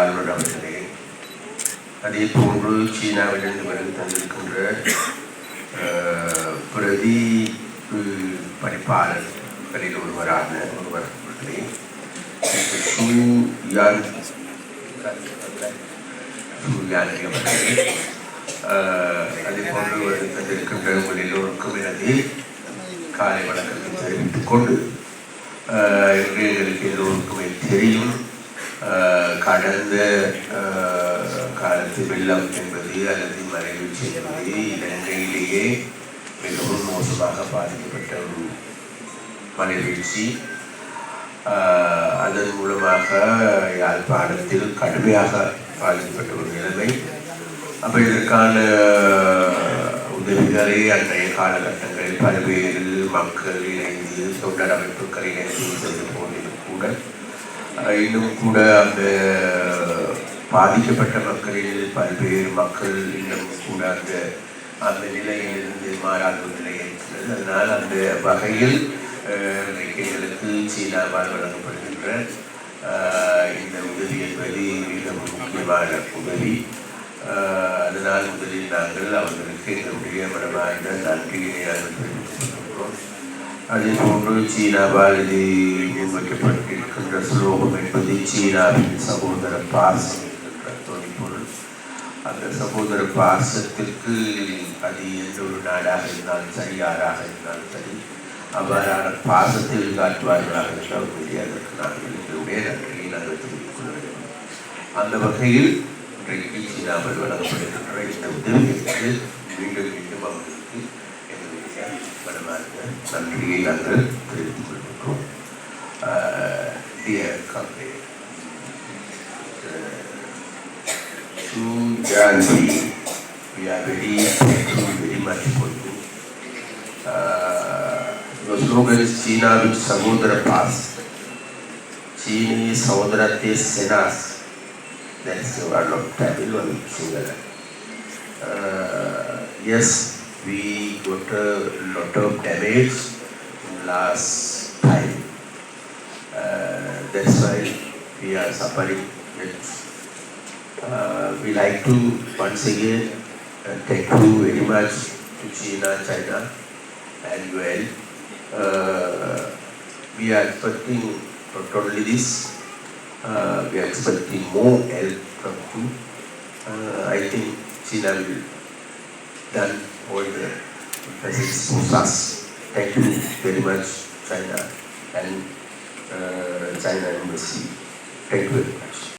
ஆளுநர் அவர்களே அதே போன்று சீனாவிலிருந்து வருகை தந்திருக்கின்ற பிரதி படிப்பாளர்களில் ஒருவரான ஒருவர் அவர்களே அதே போன்று வருகை தந்திருக்கின்ற உங்கள் எல்லோருக்கும் எனது காலை வணக்கத்தை தெரிவித்துக் கொண்டு எங்களுக்கு எல்லோருக்குமே தெரியும். கடந்த காலத்து வெள்ளம் என்பது அல்லது மலைவீழ்ச்சி என்பது இலங்கையிலேயே மிகவும் மோசமாக பாதிக்கப்பட்ட ஒரு மலைவீழ்ச்சி. அதன் மூலமாக யாழ்ப்பாணத்தில் கடுமையாக பாதிக்கப்பட்ட ஒரு நிலைமை. அப்போ இதற்கான உதவிகளை அன்றைய காலகட்டங்களில் பல்வேறு மக்கள் இணைந்து தொண்டர் அமைப்புகள் இணைந்து செய்து போனது கூட இன்னும் கூட அந்த பாதிக்கப்பட்ட மக்களில் பல்வேறு மக்கள் இன்னும் கூட அந்த அந்த நிலையிலிருந்து மாறாத நிலை இருக்கிறது அதனால் அந்த வகையில் அஹ், எங்களுக்கு சீனாவால் வழங்கப்படுகின்ற இந்த உதவி என்பது மிகவும் முக்கியமான உதவி. அதனால் முதலில் நாங்கள் அவர்களுக்கு எங்களுடைய மனமார்ந்த நன்றியினை நாங்கள் தெரிவித்துக் கொள்கிறோம். அதே போன்று சீனாவால் இது முன்வைக்கப்பட்டிருக்கின்ற ஸ்லோகம் என்பது சீனாவின் சகோதர பாசம் என்கின்ற தொனிப்பொருள் அந்த சகோதர பாசத்திற்கு அது எந்த ஒரு நாடாக இருந்தாலும் சரி யாராக இருந்தாலும் சரி அவ்வாறான பாசத்தில் காட்டுவார்களாக இருந்தால் உண்மையிலே அதற்கு நாங்கள் எங்களுடைய நன்றியை நாங்கள் தெரிவித்துக் கொள்ள வேண்டும் அந்த வகையில் இன்றைக்கு சீனாவில் வழங்கப்படுகின்ற இந்த உதவிகளுக்கு மீண்டும் மீண்டும் அவர்களுக்கு பலமாக நன்றியை அன்று தெரிவித்துக் கொள்கின்றோம் dear comrade to Jhansi we are very thankful very much for you. The slogan is China with Samudra Pass. Chini Samudrate Senas. That's the one of Tamil one singular. Uh, yes, we got a lot of damage in last time. Uh, that's why we are suffering. Uh, we like to once again uh, thank you very much to China, China, and well. Uh, we are expecting not only this, uh, we are expecting more help from you. Uh, I think China will done all the facilities for us. Thank you very much, China and uh, China Embassy. Thank you very much.